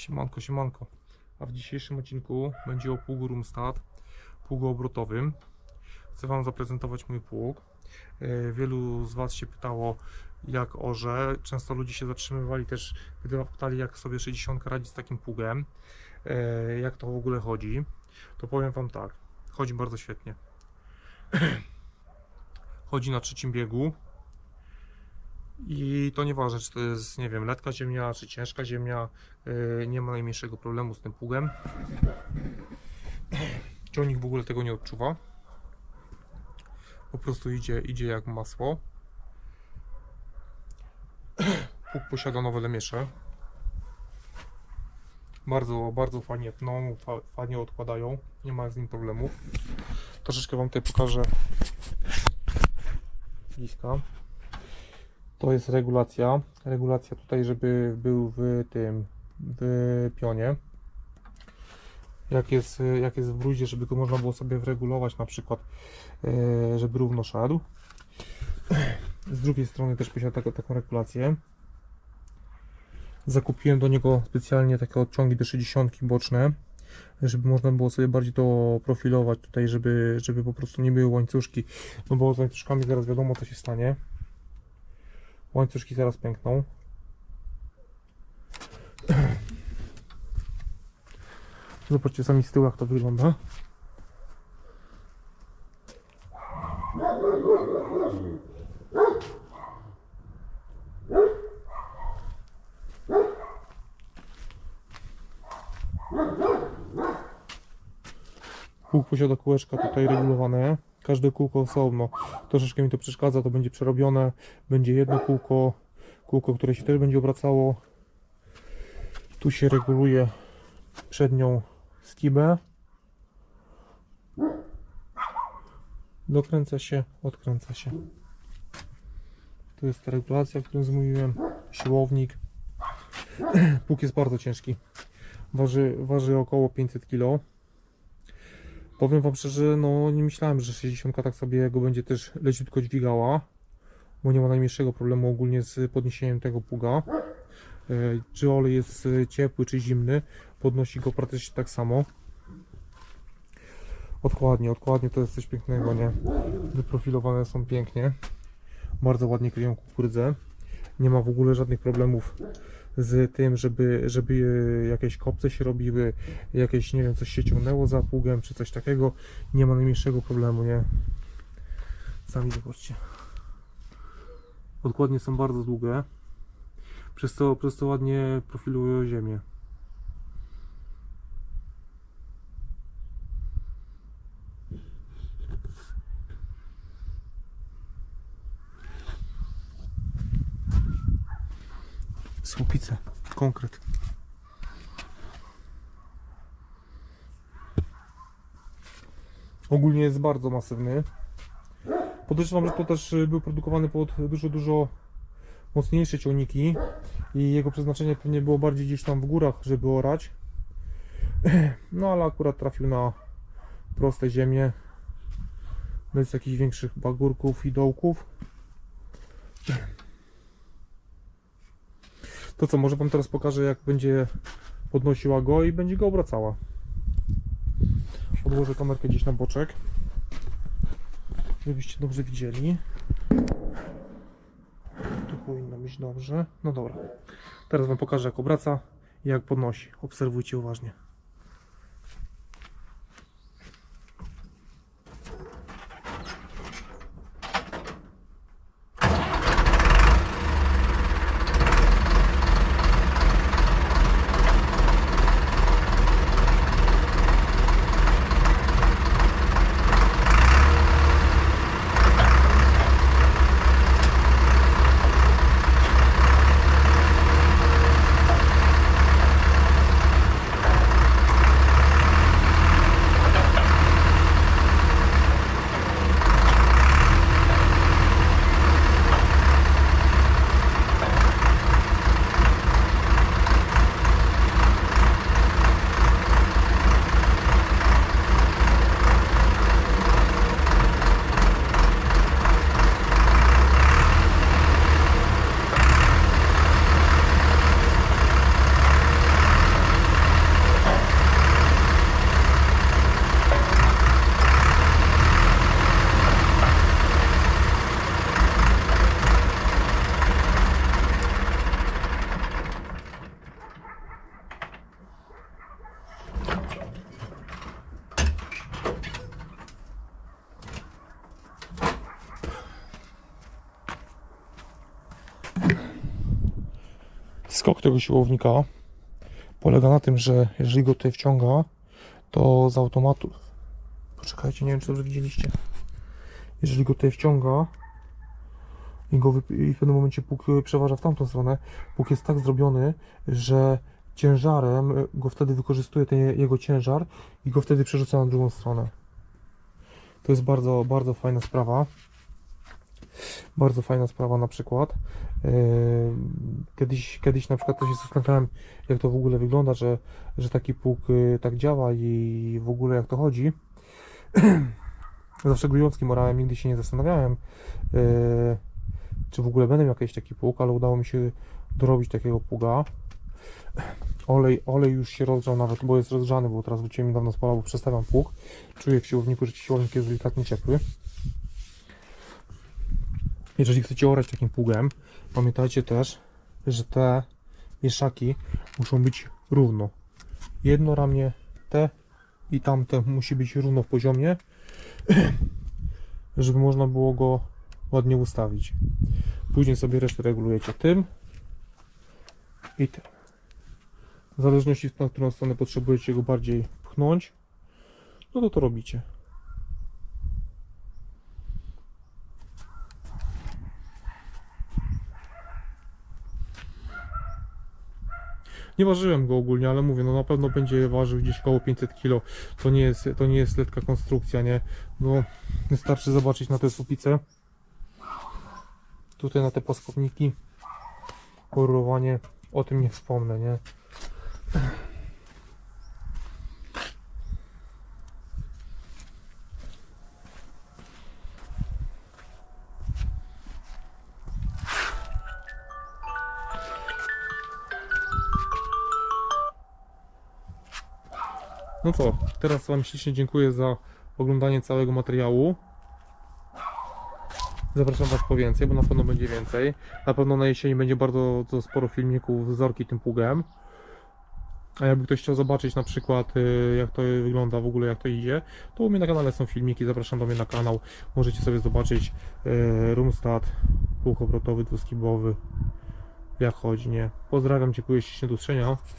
Siemanko, siemanko. A w dzisiejszym odcinku będzie o pługu Rumstad, pługu obrotowym. Chcę Wam zaprezentować mój pług. E, Wielu z Was się pytało, jak orze. Często ludzie się zatrzymywali też, gdy pytali, jak sobie 60 radzi z takim pługiem. E, Jak to w ogóle chodzi. To powiem Wam tak. Chodzi bardzo świetnie. Chodzi na trzecim biegu. I to nieważne, czy to jest, nie wiem, letka ziemia, czy ciężka ziemia, yy, nie ma najmniejszego problemu z tym pługiem. Ciągnik w ogóle tego nie odczuwa. Po prostu idzie, idzie jak masło. Pług posiada nowe lemiesze. Bardzo, bardzo fajnie tną, fa, fajnie odkładają, nie ma z nim problemów. Troszeczkę Wam tutaj pokażę bliska. To jest regulacja. Regulacja tutaj, żeby był w tym w pionie. Jak jest, jak jest w brudzie, żeby go można było sobie wregulować, na przykład, e, żeby równo szedł. Z drugiej strony też posiada taką, taką regulację. Zakupiłem do niego specjalnie takie odciągi do 60 boczne, żeby można było sobie bardziej to profilować tutaj, żeby, żeby po prostu nie były łańcuszki, no bo z łańcuszkami zaraz wiadomo co się stanie. Łańcuszki zaraz pękną. Zobaczcie sami z tyłu jak to wygląda. Pług posiada kółeczka tutaj regulowane. Każde kółko osobno. Troszeczkę mi to przeszkadza, to będzie przerobione. Będzie jedno kółko, kółko, które się też będzie obracało. Tu się reguluje przednią skibę. Dokręca się, odkręca się. Tu jest ta regulacja, o którym mówiłem. Siłownik. Pług jest bardzo ciężki. Waży, waży około 500 kg. Powiem Wam szczerze, no nie myślałem, że 60 tak sobie go będzie też leciutko dźwigała, bo nie ma najmniejszego problemu ogólnie z podniesieniem tego pługa. E, Czy olej jest e, ciepły, czy zimny, podnosi go praktycznie tak samo. Odkładnie, odkładnie to jest coś pięknego, nie? Wyprofilowane są pięknie. Bardzo ładnie kryją kukurydzę. Nie ma w ogóle żadnych problemów z tym, żeby, żeby e, jakieś kopce się robiły, jakieś, nie wiem, coś się ciągnęło za pługiem, czy coś takiego. Nie ma najmniejszego problemu, nie? Sami zobaczcie. Odkładnie są bardzo długie, przez co, przez co ładnie profilują ziemię. Słupice, konkret. Ogólnie jest bardzo masywny. Podejrzewam, że to też y, był produkowany pod dużo, dużo mocniejsze ciągniki i jego przeznaczenie pewnie było bardziej gdzieś tam w górach, żeby orać. No ale akurat trafił na proste ziemię bez jakichś większych bagórków i dołków. To co, może Wam teraz pokażę jak będzie podnosiła go i będzie go obracała. Odłożę kamerkę gdzieś na boczek, żebyście dobrze widzieli. Tu powinno być dobrze. No dobra. Teraz Wam pokażę jak obraca i jak podnosi. Obserwujcie uważnie. Skok tego siłownika polega na tym, że jeżeli go tutaj wciąga, to z automatu. Poczekajcie, nie wiem, czy dobrze widzieliście. Jeżeli go tutaj wciąga i, go i w pewnym momencie pług przeważa w tamtą stronę, pług jest tak zrobiony, że ciężarem y, go wtedy wykorzystuje ten je- jego ciężar i go wtedy przerzuca na drugą stronę. To jest bardzo, bardzo fajna sprawa. Bardzo fajna sprawa na przykład. Yy, Kiedyś, kiedyś na przykład też się zastanawiałem, jak to w ogóle wygląda, że, że taki pług yy, tak działa i w ogóle jak to chodzi. Zawsze grująckim orałem, nigdy się nie zastanawiałem, yy, czy w ogóle będę miał jakiś taki pług, ale udało mi się dorobić takiego pługa. Olej, olej już się rozgrzał nawet, bo jest rozgrzany, bo teraz wróciłem niedawno z pola, bo przestawiam pług. Czuję w siłowniku, że siłownik jest delikatnie ciepły. Jeżeli chcecie orać takim pługiem, pamiętajcie też, że te wieszaki muszą być równo. Jedno ramię te i tamte musi być równo w poziomie, żeby można było go ładnie ustawić. Później sobie resztę regulujecie tym i tym. W zależności na którą stronę potrzebujecie go bardziej pchnąć, no to to robicie. Nie ważyłem go ogólnie, ale mówię, no na pewno będzie ważył gdzieś około 500 kg. To nie jest, to nie jest lekka konstrukcja, nie? No, wystarczy zobaczyć na te sufice. Tutaj na te płaskowniki. Porurowanie, o tym nie wspomnę, nie? No co, teraz Wam ślicznie dziękuję za oglądanie całego materiału. Zapraszam Was po więcej, bo na pewno będzie więcej. Na pewno na jesieni będzie bardzo sporo filmików z orki tym pługiem. A jakby ktoś chciał zobaczyć na przykład y, jak to wygląda w ogóle, jak to idzie, to u mnie na kanale są filmiki, zapraszam do mnie na kanał. Możecie sobie zobaczyć y, Rumstad, pług obrotowy, dwuskibowy, jak chodzi, nie. Pozdrawiam, dziękuję ślicznie do.